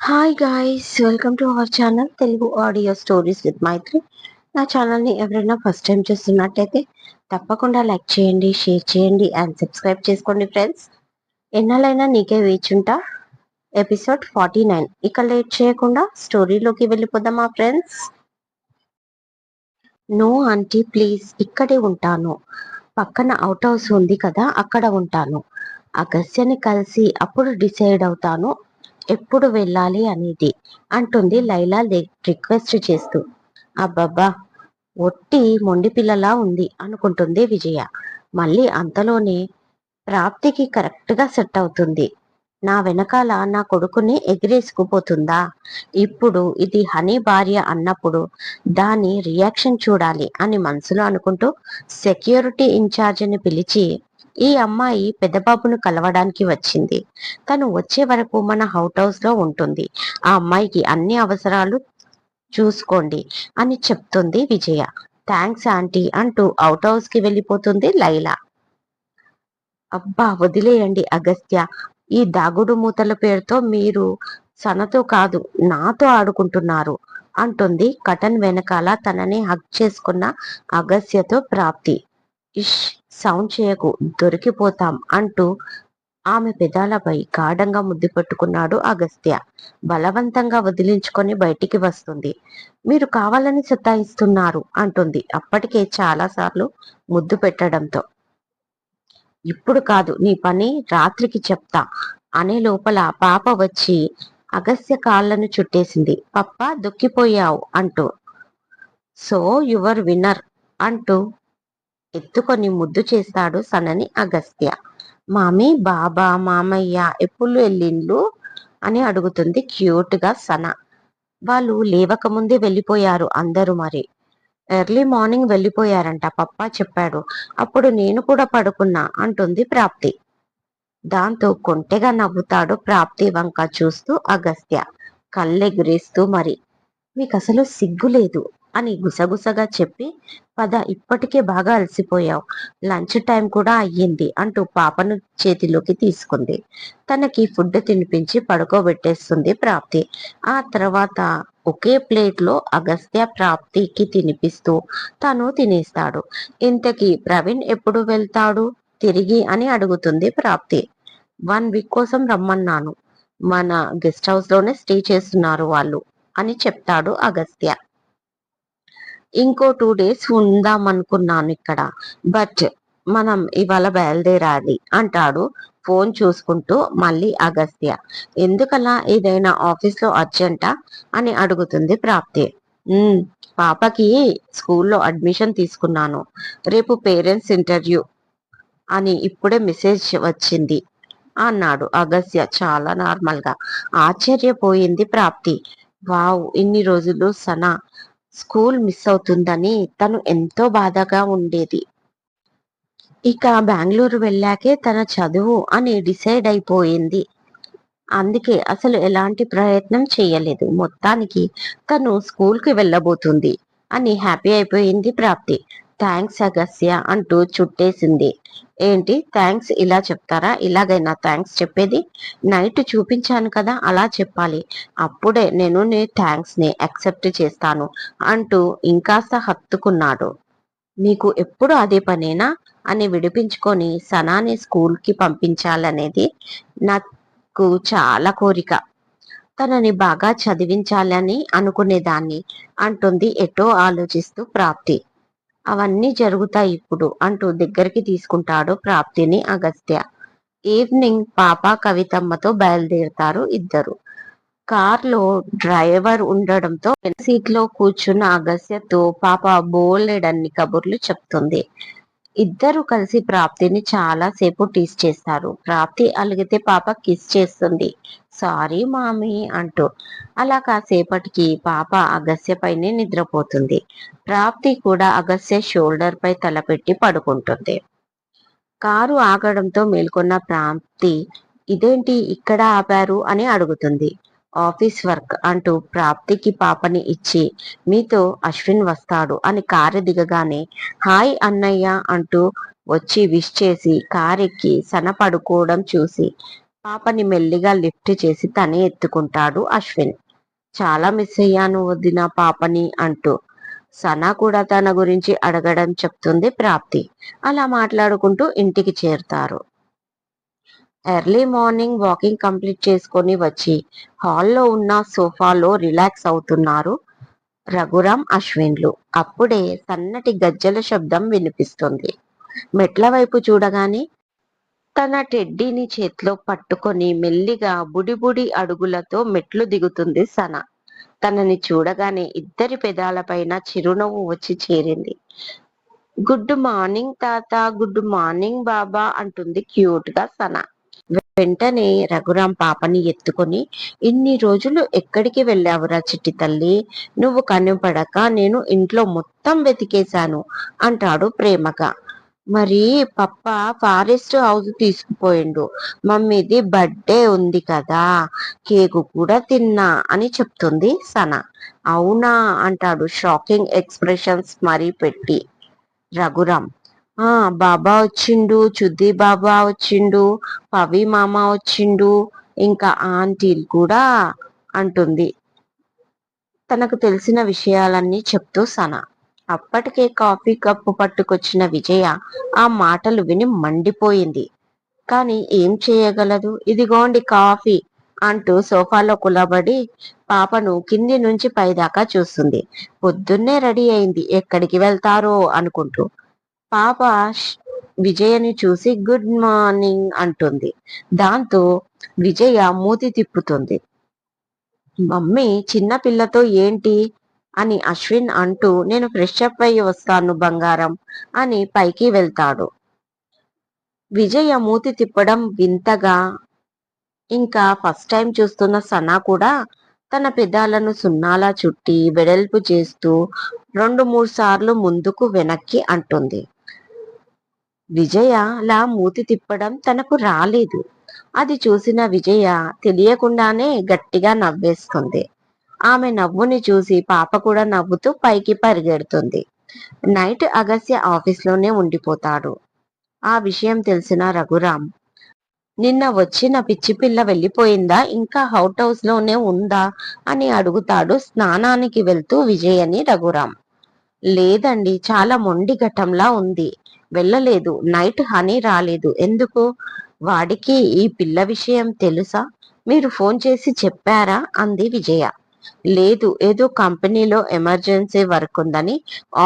Hi guys welcome to our channel Telugu audio stories with Maitri నా ఛానల్ని ఎవరైనా first time చూస్తున్నట్టయితే తప్పకుండా లైక్ చేయండి షేర్ చేయండి అండ్ సబ్స్క్రైబ్ చేసుకోండి ఫ్రెండ్స్ ఎన్నాళ్ళైనా నీకే వేచుంటా ఎపిసోడ్ ఫార్టీ నైన్ ఇక లేట్ చేయకుండా స్టోరీలోకి వెళ్ళిపోదామా ఫ్రెండ్స్ నో ఆంటీ ప్లీజ్ ఇక్కడే ఉంటాను. పక్కన అవుట్ హౌస్ ఉంది కదా అక్కడ ఉంటాను. అగస్యని కలిసి అప్పుడు డిసైడ్ అవుతాను. ఎప్పుడు వెళ్ళాలి అనేది అంటుంది లైలా రిక్వెస్ట్ చేస్తూ. అబ్బబ్బా ఒట్టి మొండి పిల్లలా ఉంది అనుకుంటుంది విజయ. మళ్ళీ అంతలోనే ప్రాప్తికి కరెక్ట్గా సెట్ అవుతుంది. నా వెనకాల నా కొడుకుని ఎగిరేసుకుపోతుందా? ఇప్పుడు ఇది హనీ భార్య అన్నప్పుడు దాని రియాక్షన్ చూడాలి అని మనసులో అనుకుంటూ సెక్యూరిటీ ఇన్ఛార్జిని పిలిచి ఈ అమ్మాయి పెద్దబాబును కలవడానికి వచ్చింది. తను వచ్చే వరకు మన హౌట్ హౌస్లో ఉంటుంది. ఆ అమ్మాయికి అన్ని అవసరాలు చూసుకోండి అని చెప్తుంది విజయ. థ్యాంక్స్ ఆంటీ అంటూ అవుట్ హౌస్కి వెళ్ళిపోతుంది లైలా. అబ్బా వదిలేయండి అగస్త్య. ఈ దాగుడు మూతల పేరుతో మీరు సనతో కాదు నాతో ఆడుకుంటున్నారు అంటుంది కటన్ వెనకాల తనని హక్ చేసుకున్న అగస్యతో ప్రాప్తి. ఇష్ సౌండ్ చేయకు దొరికిపోతాం అంటూ ఆమె పెదాలపై గాఢంగా ముద్దు పెట్టుకున్నాడు అగస్త్య. బలవంతంగా వదిలించుకొని బయటికి వస్తుంది. మీరు కావాలని సతాయిస్తున్నారు అంటుంది. అప్పటికే చాలా సార్లు ముద్దు పెట్టడంతో. ఇప్పుడు కాదు నీ పని రాత్రికి చెప్తా అనే లోపల పాప వచ్చి అగస్య కాళ్ళను చుట్టేసింది. పప్ప దుక్కిపోయావు అంటూ. సో యువర్ విన్నర్ అంటూ ఎత్తుకొని ముద్దు చేస్తాడు సనని అగస్త్య. మామి బాబా మామయ్య ఎప్పుడు వెళ్ళిండ్లు? అని అడుగుతుంది క్యూట్గా సన. వాళ్ళు లేవకముందే వెళ్ళిపోయారు అందరూ మరి. ఎర్లీ మార్నింగ్ వెళ్ళిపోయారంట పప్పా చెప్పాడు. అప్పుడు నేను కూడా పడుకున్నా అంటుంది ప్రాప్తి. దాంతో కొంటెగా నవ్వుతాడు ప్రాప్తి వంక చూస్తూ అగస్త్య. కళ్ళెగురేస్తూ మరి. మీకు అసలు సిగ్గు లేదు అని గుసగుసగా చెప్పి పద ఇప్పటికే బాగా అలసిపోయావు. లంచ్ టైం కూడా అయ్యింది అంటూ పాపను చేతిలోకి తీసుకుంది. తనకి ఫుడ్ తినిపించి పడుకోబెట్టేస్తుంది ప్రాప్తి. ఆ తర్వాత ఒకే ప్లేట్లో అగస్త్య ప్రాప్తికి తినిపిస్తూ తను తినేస్తాడు. ఇంతకీ ప్రవీణ్ ఎప్పుడు వెళ్తాడు? తిరిగి అని అడుగుతుంది ప్రాప్తి. వన్ వీక్ కోసం రమ్మన్నాను. మన గెస్ట్ హౌస్లోనే స్టే చేస్తున్నారు వాళ్ళు అని చెప్తాడు అగస్త్య. ఇంకో టూ డేస్ ఉందాం అనుకున్నాను ఇక్కడ. బట్ మనం ఇవాళ బయలుదేరాలి అంటాడు. ఫోన్ చూసుకుంటూ మళ్ళీ అగస్త్య. ఎందుకలా ఏదైనా ఆఫీస్లో అర్జెంటా అని అడుగుతుంది ప్రాప్తి. పాపకి స్కూల్లో అడ్మిషన్ తీసుకున్నాను. రేపు పేరెంట్స్ ఇంటర్వ్యూ అని ఇప్పుడే మెసేజ్ వచ్చింది అన్నాడు అగస్య చాలా నార్మల్గా. ఆశ్చర్యపోయింది ప్రాప్తి. వావ్ ఇన్ని రోజులు సనా స్కూల్ మిస్ అవుతుందని తను ఎంతో బాధగా ఉండేది. ఇక బెంగళూరు వెళ్ళాకే తన చదువు అని డిసైడ్ అయిపోయింది. అందుకే అసలు ఎలాంటి ప్రయత్నం చేయలేదు. మొత్తానికి తను స్కూల్కి వెళ్ళబోతుంది అని హ్యాపీ అయిపోయింది ప్రాప్తి. థ్యాంక్స్ అగస్య అంటూ చుట్టేసింది. ఏంటి? థ్యాంక్స్ ఇలా చెప్తారా? ఇలాగైనా థ్యాంక్స్ చెప్పేది? నైట్ చూపించాను కదా అలా చెప్పాలి. అప్పుడే నేను నీ థ్యాంక్స్ని యాక్సెప్ట్ చేస్తాను అంటూ ఇంకాస్త హత్తుకున్నాడు. మీకు ఎప్పుడు అదే పనేనా? అని విడిపించుకొని సనాని స్కూల్కి పంపించాలనేది నాకు చాలా కోరిక. తనని బాగా చదివించాలని అనుకునేదాన్ని అంటుంది ఎటో ఆలోచిస్తూ ప్రాప్తి. అవన్నీ జరుగుతాయి ఇప్పుడు అంటూ దగ్గరికి తీసుకుంటాడు ప్రాప్తిని అగస్త్య. ఈవినింగ్ పాప కవితమ్మతో బయలుదేరుతారు ఇద్దరు. కార్లో డ్రైవర్ ఉండడంతో సీట్లో కూర్చున్న అగస్యతో పాప బోలెడన్ని కబుర్లు చెప్తుంది. ఇద్దరు కలిసి ప్రాప్తిని చాలా సేపు టీస్ చేస్తారు. ప్రాప్తి అలిగితే పాప కిస్ చేస్తుంది. సారీ మామీ అంటూ. అలా కాసేపటికి పాప అగస్య పైనే నిద్రపోతుంది. ప్రాప్తి కూడా అగస్య షోల్డర్ పై తలపెట్టి పడుకుంటుంది. కారు ఆగడంతో మేల్కొన్న ప్రాప్తి ఇదేంటి ఇక్కడ ఆపారు? అని అడుగుతుంది. ఆఫీస్ వర్క్ అంటూ ప్రాప్తికి పాపని ఇచ్చి మీతో అశ్విన్ వస్తాడు అని కారు దిగగానే హాయ్ అన్నయ్య అంటూ వచ్చి విష్ చేసి కారెక్కి సనపడుకోవడం చూసి పాపని మెల్లిగా లిఫ్ట్ చేసి తనే ఎత్తుకుంటాడు అశ్విన్. చాలా మిస్ అయ్యాను వదిన పాపని అంటూ. సనా కూడా తన గురించి అడగడం చెప్తుంది ప్రాప్తి. అలా మాట్లాడుకుంటూ ఇంటికి చేరుతారు. ఎర్లీ మార్నింగ్ వాకింగ్ కంప్లీట్ చేసుకొని వచ్చి హాల్లో ఉన్న సోఫాలో రిలాక్స్ అవుతున్నారు రఘురాం అశ్విన్లు. అప్పుడే సన్నటి గజ్జల శబ్దం వినిపిస్తుంది. మెట్ల వైపు చూడగానే తన టెడ్డీని చేతిలో పట్టుకొని మెల్లిగా బుడిబుడి అడుగులతో మెట్లు దిగుతుంది సన. తనని చూడగానే ఇద్దరి పెదాలపైన చిరునవ్వు వచ్చి చేరింది. గుడ్ మార్నింగ్ తాత గుడ్ మార్నింగ్ బాబా అంటుంది క్యూట్గా సన. వెంటనే రఘురాం పాపని ఎత్తుకొని ఇన్ని రోజులు ఎక్కడికి వెళ్ళావురా చిట్టి తల్లి? నువ్వు కనుపడక నేను ఇంట్లో మొత్తం వెతికేశాను అంటాడు ప్రేమగా. మరి పప్ప ఫారెస్ట్ హౌస్ తీసుకుపోయిండు. మమ్మీది బర్త్డే ఉంది కదా కేకు కూడా తిన్నా అని చెప్తుంది సన. అవునా అంటాడు షాకింగ్ ఎక్స్ప్రెషన్స్ మరీ పెట్టి రఘురామ్. ఆ బాబా వచ్చిండు చుద్ది బాబా వచ్చిండు పవి మామ వచ్చిండు ఇంకా ఆంటీలు కూడా అంటుంది. తనకు తెలిసిన విషయాలన్నీ చెప్తూ సన. అప్పటికే కాఫీ కప్పు పట్టుకొచ్చిన విజయ ఆ మాటలు విని మండిపోయింది. కానీ ఏం చేయగలదు? ఇదిగోండి కాఫీ అంటూ సోఫాలో కులబడి పాపను కింది నుంచి పైదాకా చూస్తుంది. పొద్దున్నే రెడీ అయింది. ఎక్కడికి వెళ్తారో అనుకుంటూ పాప విజయని చూసి గుడ్ మార్నింగ్ అంటుంది. దాంతో విజయ మూతి తిప్పుతుంది. మమ్మీ చిన్న పిల్లతో ఏంటి? అని అశ్విన్ అంటూ నేను ఫ్రెష్ అప్ అయ్యి వస్తాను బంగారం అని పైకి వెళ్తాడు. విజయ మూతి తిప్పడం వింతగా ఇంకా ఫస్ట్ టైం చూస్తున్న సనా కూడా తన పెదాలను సున్నాలా చుట్టి వెడల్పు చేస్తూ రెండు మూడు సార్లు ముందుకు వెనక్కి అంటుంది. విజయలా మూతి తిప్పడం తనకు రాలేదు. అది చూసిన విజయ తెలియకుండానే గట్టిగా నవ్వేస్తుంది. ఆమె నవ్వుని చూసి పాప కూడా నవ్వుతూ పైకి పరిగెడుతుంది. నైట్ అగస్య ఆఫీస్లోనే ఉండిపోతాడు. ఆ విషయం తెలిసిన రఘురామ్ నిన్న వచ్చిన పిచ్చి పిల్ల వెళ్ళిపోయిందా? ఇంకా హౌట్ హౌస్లోనే ఉందా? అని అడుగుతాడు స్నానానికి వెళ్తూ విజయని రఘురామ్. లేదండి చాలా మొండి ఘటంలా ఉంది. వెళ్ళలేదు నైట్ హనీ రాలేదు. ఎందుకు? వాడికి ఈ పిల్ల విషయం తెలుసా? మీరు ఫోన్ చేసి చెప్పారా? అంది విజయ. లేదు ఏదో కంపెనీలో ఎమర్జెన్సీ వర్క్ ఉందని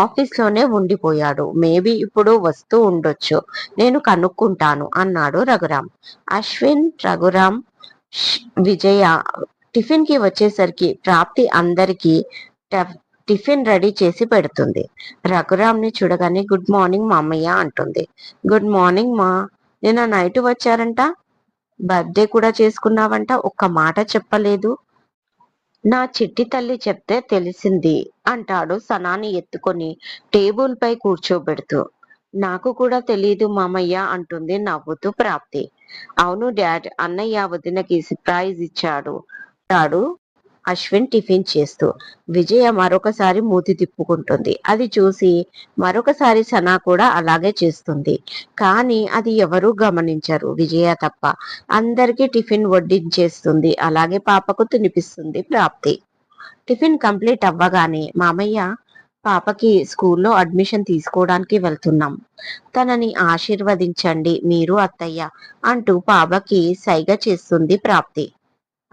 ఆఫీస్లోనే ఉండిపోయాడు. మేబీ ఇప్పుడు వస్తూ ఉండొచ్చు. నేను కనుక్కుంటాను అన్నాడు రఘురామ్. అశ్విన్ రఘురామ్ విజయ టిఫిన్కి వచ్చేసరికి ప్రాప్తి అందరికి టిఫిన్ రెడీ చేసి పెడుతుంది. రఘురామ్ని చూడగానే గుడ్ మార్నింగ్ మా అమ్మయ్య అంటుంది. గుడ్ మార్నింగ్ మా నిన్న నైట్ వచ్చారంట? బర్త్డే కూడా చేసుకున్నావంట? ఒక్క మాట చెప్పలేదు. నా చిట్టి తల్లి చెప్తే తెలిసింది అంటాడు సనాని ఎత్తుకొని టేబుల్ పై కూర్చోబెడుతూ. నాకు కూడా తెలియదు మామయ్య అంటుంది నవ్వుతూ ప్రాప్తి. అవును డాడ్ అన్నయ్య వదినకి సర్ప్రైజ్ ఇచ్చాడు. అశ్విన్ టిఫిన్ చేస్తూ. విజయ మరొకసారి మూతి తిప్పుకుంటుంది. అది చూసి మరొకసారి సనా కూడా అలాగే చేస్తుంది. కానీ అది ఎవరూ గమనించరు. విజయ తప్ప అందరికీ టిఫిన్ వడ్డించేస్తుంది. అలాగే పాపకు తినిపిస్తుంది ప్రాప్తి. టిఫిన్ కంప్లీట్ అవ్వగానే మామయ్య పాపకి స్కూల్లో అడ్మిషన్ తీసుకోవడానికి వెళ్తున్నాం. తనని ఆశీర్వదించండి మీరు అత్తయ్య అంటూ పాపకి సైగ చేస్తుంది ప్రాప్తి.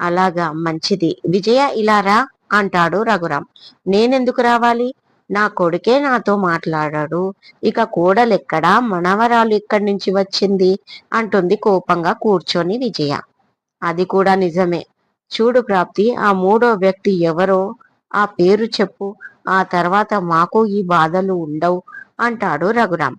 అలాగా మంచిది. విజయ ఇలా రా అంటాడు రఘురాం నేనెందుకు రావాలి? నా కొడుకే నాతో మాట్లాడాడు. ఇక కోడలెక్కడా? మనవరాలు ఇక్కడి నుంచి వచ్చింది? అంటుంది కోపంగా కూర్చొని విజయ. అది కూడా నిజమే. చూడు ప్రాప్తి ఆ మూడో వ్యక్తి ఎవరో? ఆ పేరు చెప్పు. ఆ తర్వాత మాకు ఈ బాధలు ఉండవు అంటాడు రఘురాం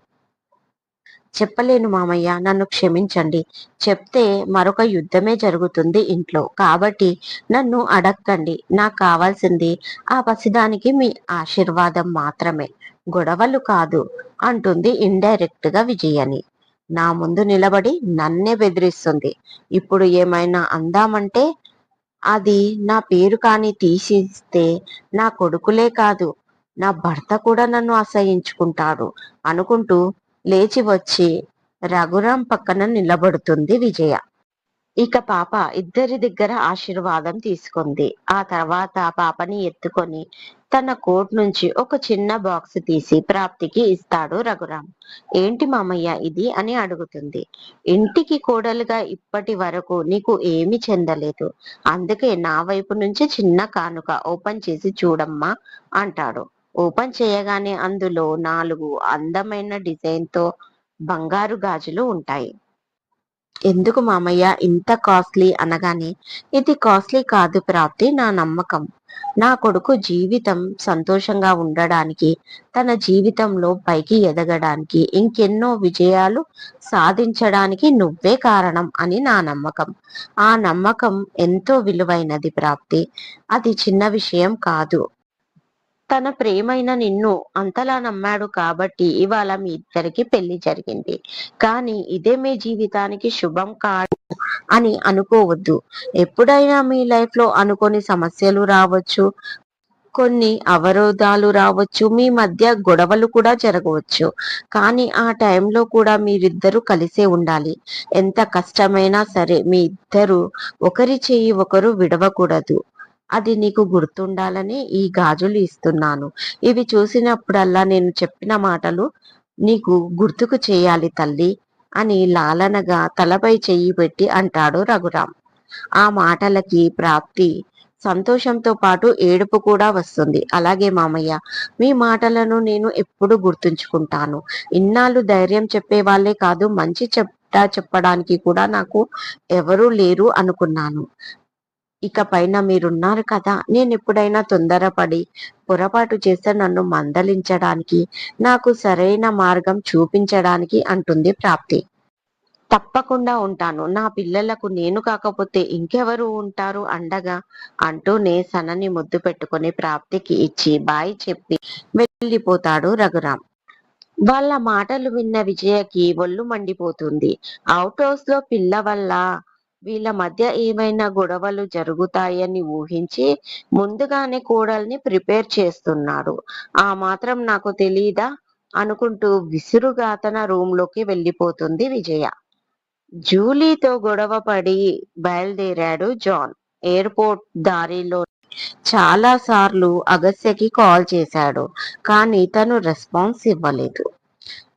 చెప్పలేను మామయ్య నన్ను క్షమించండి. చెప్తే మరొక యుద్ధమే జరుగుతుంది ఇంట్లో. కాబట్టి నన్ను అడక్కండి. నాకు కావాల్సింది ఆ పసిదానికి మీ ఆశీర్వాదం మాత్రమే. గొడవలు కాదు అంటుంది ఇండైరెక్ట్గా విజయని. నా ముందు నిలబడి నన్నే బెదిరిస్తుంది. ఇప్పుడు ఏమైనా అందామంటే అది నా పేరు కాని తీసిస్తే నా కొడుకులే కాదు నా భర్త కూడా నన్ను అసహించుకుంటాడు అనుకుంటూ లేచి వచ్చి రఘురాం పక్కన నిలబడుతుంది విజయ. ఇక పాప ఇద్దరి దగ్గర ఆశీర్వాదం తీసుకుంది. ఆ తర్వాత పాపని ఎత్తుకొని తన కోట్ నుంచి ఒక చిన్న బాక్స్ తీసి ప్రాప్తికి ఇస్తాడు రఘురాం. ఏంటి మామయ్య ఇది? అని అడుగుతుంది. ఇంటికి కోడలుగా ఇప్పటి వరకు నీకు ఏమి చెందలేదు. అందుకే నా వైపు నుంచి చిన్న కానుక ఓపెన్ చేసి చూడమ్మా అంటాడు. ఓపెన్ చేయగానే అందులో నాలుగు అందమైన డిజైన్తో బంగారు గాజులు ఉంటాయి. ఎందుకు మామయ్య ఇంత కాస్ట్లీ అనగానే ఇది కాస్ట్లీ కాదు ప్రాప్తి నా నమ్మకం. నా కొడుకు జీవితం సంతోషంగా ఉండడానికి తన జీవితంలో పైకి ఎదగడానికి ఇంకెన్నో విజయాలు సాధించడానికి నువ్వే కారణం అని నా నమ్మకం. ఆ నమ్మకం ఎంతో విలువైనది ప్రాప్తి. అది చిన్న విషయం కాదు. తన ప్రేమైన నిన్ను అంతలా నమ్మాడు కాబట్టి ఇవాళ మీ ఇద్దరికి పెళ్ళి జరిగింది. కానీ ఇదే మీ జీవితానికి శుభం కాదు అని అనుకోవద్దు. ఎప్పుడైనా మీ లైఫ్లో అనుకోని సమస్యలు రావచ్చు కొన్ని అవరోధాలు రావచ్చు మీ మధ్య గొడవలు కూడా జరగవచ్చు. కానీ ఆ టైంలో కూడా మీరిద్దరూ కలిసే ఉండాలి. ఎంత కష్టమైనా సరే మీ ఇద్దరు ఒకరి చేయి ఒకరు విడవకూడదు. అది నీకు గుర్తుండాలని ఈ గాజులు ఇస్తున్నాను. ఇవి చూసినప్పుడల్లా నేను చెప్పిన మాటలు నీకు గుర్తుకు చేయాలి తల్లి అని లాలనగా తలపై చెయ్యి పెట్టి అంటాడు రఘురాం ఆ మాటలకి ప్రాప్తి సంతోషంతో పాటు ఏడుపు కూడా వస్తుంది. అలాగే మామయ్య మీ మాటలను నేను ఎప్పుడు గుర్తుంచుకుంటాను. ఇన్నాళ్ళు ధైర్యం చెప్పే వాళ్ళే కాదు మంచి చెప్తా చెప్పడానికి కూడా నాకు ఎవరూ లేరు అనుకున్నాను. ఇక పైన మీరున్నారు కదా నేను ఎప్పుడైనా తొందరపడి పొరపాటు చేస్తే నన్ను మందలించడానికి నాకు సరైన మార్గం చూపించడానికి అంటుంది ప్రాప్తి. తప్పకుండా ఉంటాను. నా పిల్లలకు నేను కాకపోతే ఇంకెవరు ఉంటారు అండగా అంటూనే సనని ముద్దు పెట్టుకుని ప్రాప్తికి ఇచ్చి బాయ్ చెప్పి వెళ్ళిపోతాడు రఘురాం వాళ్ళ మాటలు విన్న విజయకి ఒళ్ళు మండిపోతుంది. అవుట్ హౌస్లో పిల్ల వల్ల వీళ్ళ మధ్య ఏమైనా గొడవలు జరుగుతాయని ఊహించి ముందుగానే కోడల్ని ప్రిపేర్ చేస్తున్నాడు ఆ మాత్రం నాకు తెలీదా? అనుకుంటూ విసురుగా తన రూమ్లోకి వెళ్ళిపోతుంది విజయ. జూలీతో గొడవ పడి బయలుదేరాడు జాన్. ఎయిర్పోర్ట్ దారిలో చాలా సార్లు అగస్యకి కాల్ చేశాడు కానీ తను రెస్పాన్స్ ఇవ్వలేదు.